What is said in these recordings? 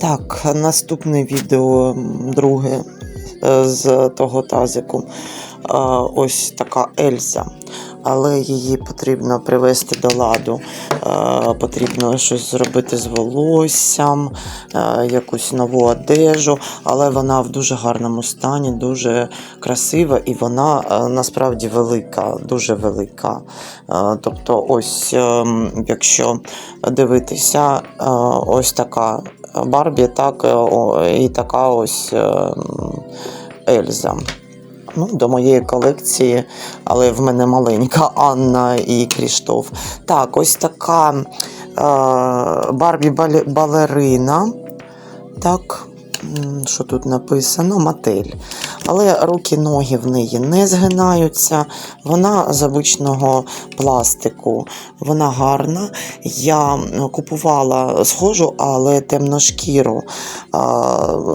Так, наступне відео, друге е, з того тазику. Е, Ось така Ельза. Але її потрібно привести до ладу. Е, Потрібно щось зробити з волоссям, якусь нову одежу, але вона в дуже гарному стані, дуже красива і вона насправді велика, дуже велика. Тобто, ось, ем, якщо дивитися, ось така Барбі, так е, і така ось е, Ельза. Ну, до моєї колекції, але в мене маленька Анна і Кріштоф. Так, ось така е, Барбі-балерина. Так, що тут написано? Матель. Але руки, ноги в неї не згинаються. Вона з обичного пластику. Вона гарна. Я купувала схожу, але темношкіру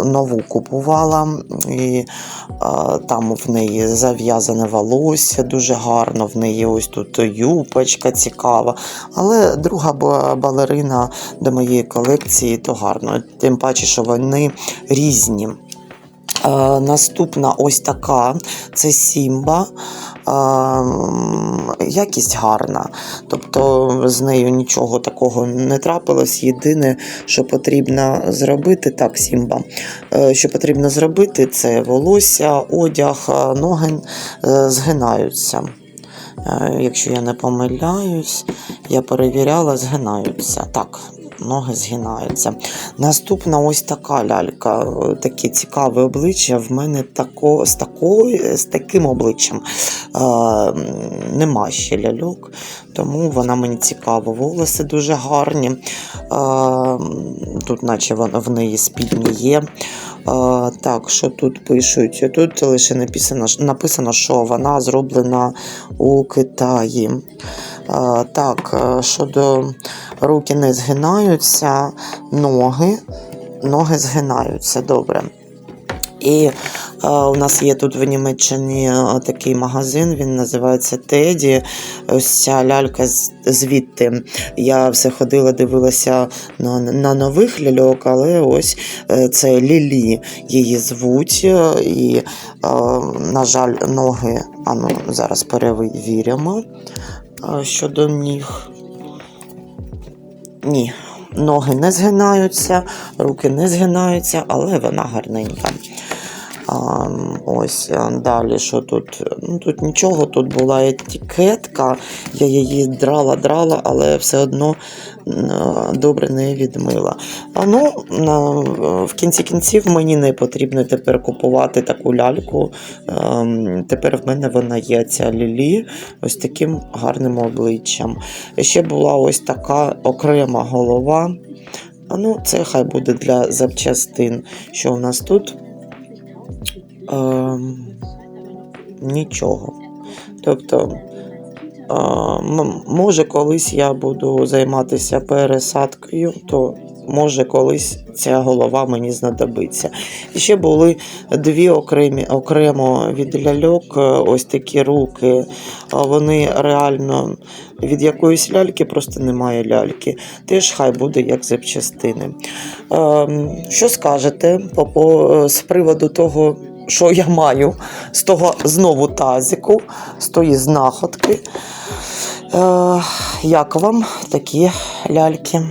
нову купувала. І там в неї зав'язане волосся дуже гарно. В неї ось тут юпочка цікава. Але друга балерина до моєї колекції то гарно. Тим паче, що вони різні. Е, наступна ось така це Сімба. Е, якість гарна. Тобто з нею нічого такого не трапилось. Єдине, що потрібно зробити, так, Сімба. Е, що потрібно зробити, це волосся, одяг, ноги згинаються. Якщо я не помиляюсь, я перевіряла, згинаються. Так, ноги згинаються. Наступна ось така лялька, е, таке цікаве обличчя. В мене тако, з, такою, з таким обличчям е, нема ще ляльок, тому вона мені цікава. Волоси дуже гарні. Е, тут, наче в неї спідні є. Е, так, що тут пишуть? Тут лише написано, написано, що вона зроблена у Китаї. Е, так, щодо руки не згинаються, ноги, ноги згинаються добре. І е, у нас є тут в Німеччині е, такий магазин, він називається Теді. Ось ця лялька звідти. Я все ходила, дивилася на, на нових ляльок, але ось е, це Лілі її звуть. е, І, е, на жаль, ноги, а ну, зараз перевіримо щодо ніг. Ні, ноги не згинаються, руки не згинаються, але вона гарненька. А, ось далі, що тут? Ну, тут нічого, тут була етикетка, я її драла, драла, але все одно добре не відмила. А ну, в кінці кінців мені не потрібно тепер купувати таку ляльку. Тепер в мене вона є ця лілі, ось таким гарним обличчям. Ще була ось така окрема голова. Ну, це хай буде для запчастин. Що у нас тут? Ем, нічого. Тобто, е, може, колись я буду займатися пересадкою, то може колись ця голова мені знадобиться. І ще були дві окремі, окремо від ляльок, е, ось такі руки. Вони реально від якоїсь ляльки просто немає ляльки. Теж хай буде як запчастини. Ем, що скажете по, з приводу того, що я маю з того знову тазику, з тої знаходки? Е, як вам такі ляльки?